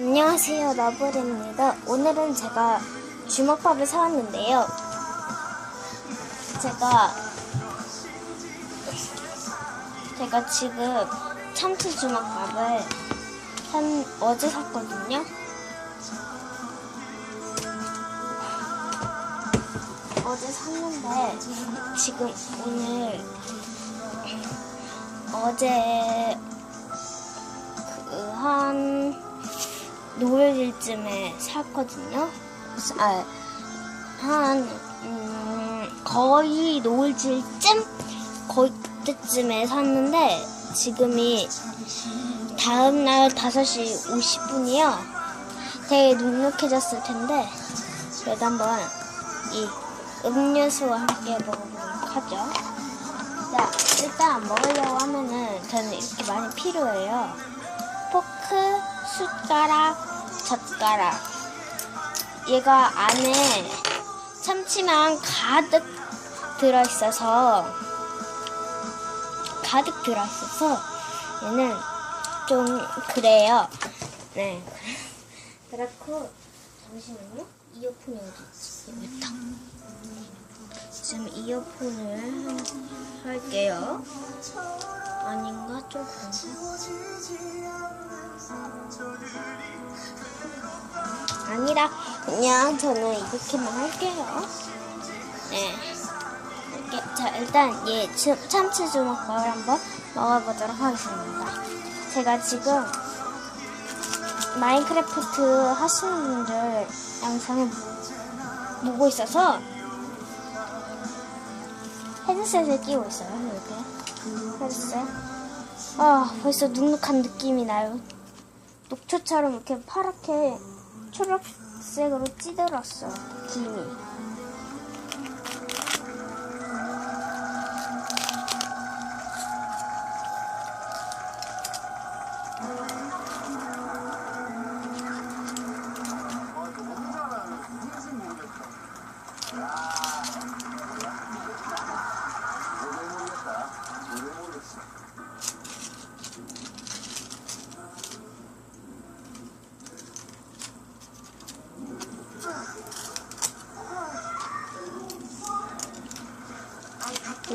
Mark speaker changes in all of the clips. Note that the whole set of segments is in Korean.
Speaker 1: 안녕하세요, 러블입니다. 오늘은 제가 주먹밥을 사왔는데요. 제가 제가 지금 참치 주먹밥을 한 어제 샀거든요. 어제 샀는데 지금 오늘 어제 그한 노을일쯤에 샀거든요. 아, 한 음, 거의 노을질쯤 거의 그때쯤에 샀는데 지금이 다음 날 5시 50분이요. 되게 눅눅해졌을 텐데 그래도 한번 이 음료수와 함께 먹어보도록 하죠. 자, 일단 먹으려고 하면은 저는 이렇게 많이 필요해요. 포크, 숟가락, 젓가락. 얘가 안에 참치만 가득 들어있어서 가득 들어있어서 얘는 좀 그래요. 네. 그렇고 잠시만요. 있지? 여기 있다. 지금 이어폰을 할게요. 아닌가? 좀 그런가? 아니라 그냥 저는 이렇게만 할게요. 네. 이렇게 자 일단 얘 치- 참치 주먹밥을 한번 먹어보도록 하겠습니다. 제가 지금 마인크래프트 하시는 분들 영상을 보고 있어서 헤드셋을 끼고 있어요. 이렇게 헤드셋. 아 벌써 눅눅한 느낌이 나요. 녹초처럼 이렇게 파랗게 초록색으로 찌들었어 김이.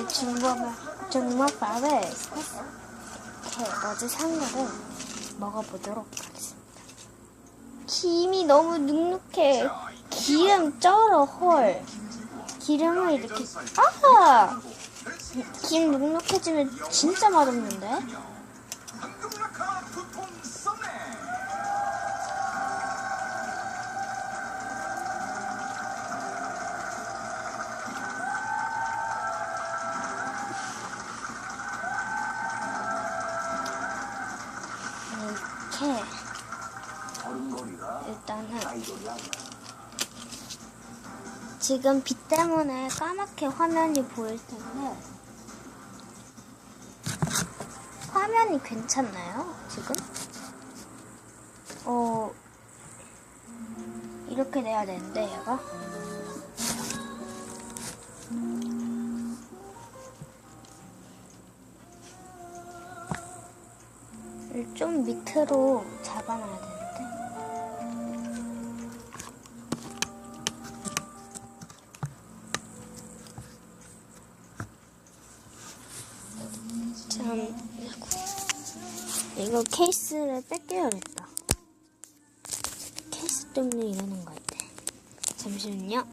Speaker 1: 이 중국밥을 중국밥을 이렇게 어제 산 거를 먹어보도록 하겠습니다. 김이 너무 눅눅해. 기름 쩔어 헐. 기름을 이렇게 아! 김 눅눅해지면 진짜 맛없는데? 이렇게 일단은 지금 빛 때문에 까맣게 화면이 보일 텐데 화면이 괜찮나요? 지금? 어 이렇게 돼야 되는데 얘가 좀 밑으로 잡아놔야 되는데. 참 이거 케이스를 뺏겨야겠다. 케이스 때문에 이러는 것 같아. 잠시만요